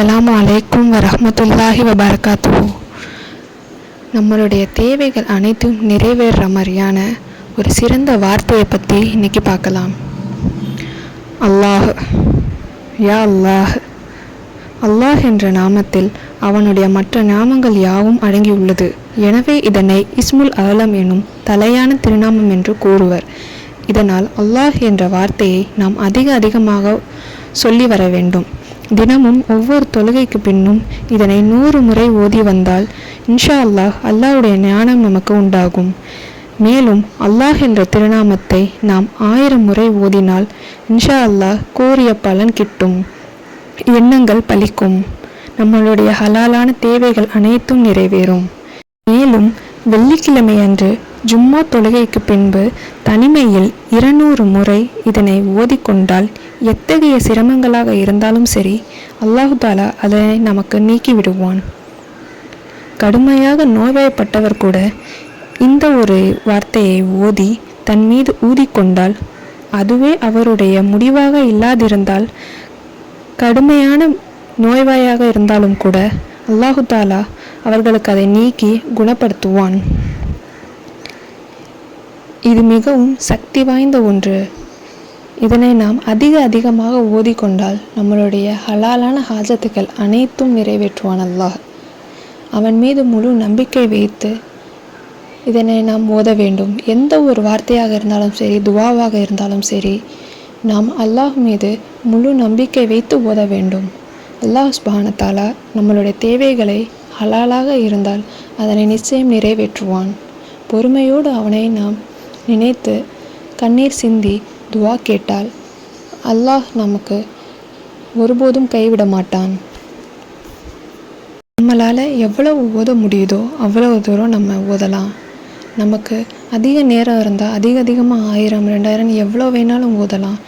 அஸ்ஸலாமு அலைக்கும் வரமத்துல்லாஹி வபரகாத்துஹு நம்மளுடைய தேவைகள் அனைத்தும் நிறைவேறுற மாதிரியான ஒரு சிறந்த வார்த்தையை பற்றி இன்னைக்கு பார்க்கலாம். அல்லாஹ் யா அல்லாஹ். அல்லாஹ் என்ற நாமத்தில் அவனுடைய மற்ற நாமங்கள் யாவும் அடங்கியுள்ளது எனவே இதனை இஸ்முல் ஆலம் எனும் தலையான திருநாமம் என்று கூறுவர். இதனால் அல்லாஹ் என்ற வார்த்தையை நாம் அதிக அதிகமாக சொல்லி வர வேண்டும். தினமும் ஒவ்வொரு தொழுகைக்கு பின்னும் இதனை நூறு முறை ஓதி வந்தால் இன்ஷா அல்லாஹ் அல்லாஹுடைய ஞானம் நமக்கு உண்டாகும். மேலும் அல்லாஹ் என்ற திருநாமத்தை நாம் ஆயிரம் முறை ஓதினால் இன்ஷா அல்லாஹ் கோரிய பலன் கிட்டும். எண்ணங்கள் பலிக்கும். நம்மளுடைய ஹலாலான தேவைகள் அனைத்தும் நிறைவேறும். மேலும் வெள்ளிக்கிழமை அன்று ஜும்மா தொழுகைக்கு பின்பு தனிமையில் இருநூறு முறை இதனை ஓதிக்கொண்டால் எத்தகைய சிரமங்களாக இருந்தாலும் சரி அல்லாஹு தாலா அதனை நமக்கு நீக்கி விடுவான். கடுமையாக நோய்வாய்ப்பட்டவர் கூட இந்த ஒரு வார்த்தையை ஓதி தன் மீது ஊதிக்கொண்டால் அதுவே அவருடைய முடிவாக இல்லாதிருந்தால் கடுமையான நோய்வாயாக இருந்தாலும் கூட அல்லாஹு தாலா அவர்களுக்கு அதை நீக்கி குணப்படுத்துவான். இது மிகவும் சக்தி வாய்ந்த ஒன்று. இதனை நாம் அதிக அதிகமாக ஓதிக்கொண்டால் நம்மளுடைய ஹலாலான ஹாஜத்துக்கள் அனைத்தும் நிறைவேற்றுவான் அல்லாஹ் அவன் மீது முழு நம்பிக்கை வைத்து இதனை நாம் ஓத வேண்டும். எந்த ஒரு வார்த்தையாக இருந்தாலும் சரி துவாவாக இருந்தாலும் சரி நாம் அல்லாஹ் மீது முழு நம்பிக்கை வைத்து ஓத வேண்டும். அல்லாஹ் சுபானத்தாலா நம்மளுடைய தேவைகளை ஹலாலாக இருந்தால் அதனை நிச்சயம் நிறைவேற்றுவான். பொறுமையோடு அவனை நாம் நினைத்து கண்ணீர் சிந்தி துவா கேட்டால் அல்லாஹ் நமக்கு ஒருபோதும் கைவிட மாட்டான். நம்மளால் எவ்வளவு ஓத முடியுதோ அவ்வளவு தூரம் நம்ம ஓதலாம். நமக்கு அதிக நேரம் இருந்தால் அதிக அதிகமாக ஆயிரம் ரெண்டாயிரம் எவ்வளோ வேணாலும் ஓதலாம்.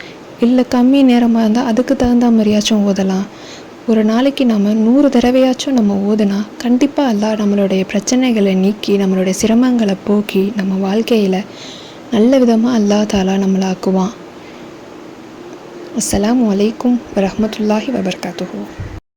இல்லை கம்மி நேரமாக இருந்தால் அதுக்கு தகுந்த மாதிரியாச்சும் ஓதலாம். ஒரு நாளைக்கு நம்ம நூறு தடவையாச்சும் நம்ம ஓதுனா கண்டிப்பாக அல்லாஹ் நம்மளுடைய பிரச்சனைகளை நீக்கி நம்மளுடைய சிரமங்களை போக்கி நம்ம வாழ்க்கையில் நல்ல விதமாக அல்லாஹ் தாலா நம்மளை ஆக்குவான் அஸ்ஸலாமு அலைக்கும் வரஹ்மத்துல்லாஹி வபர்காத்துஹூ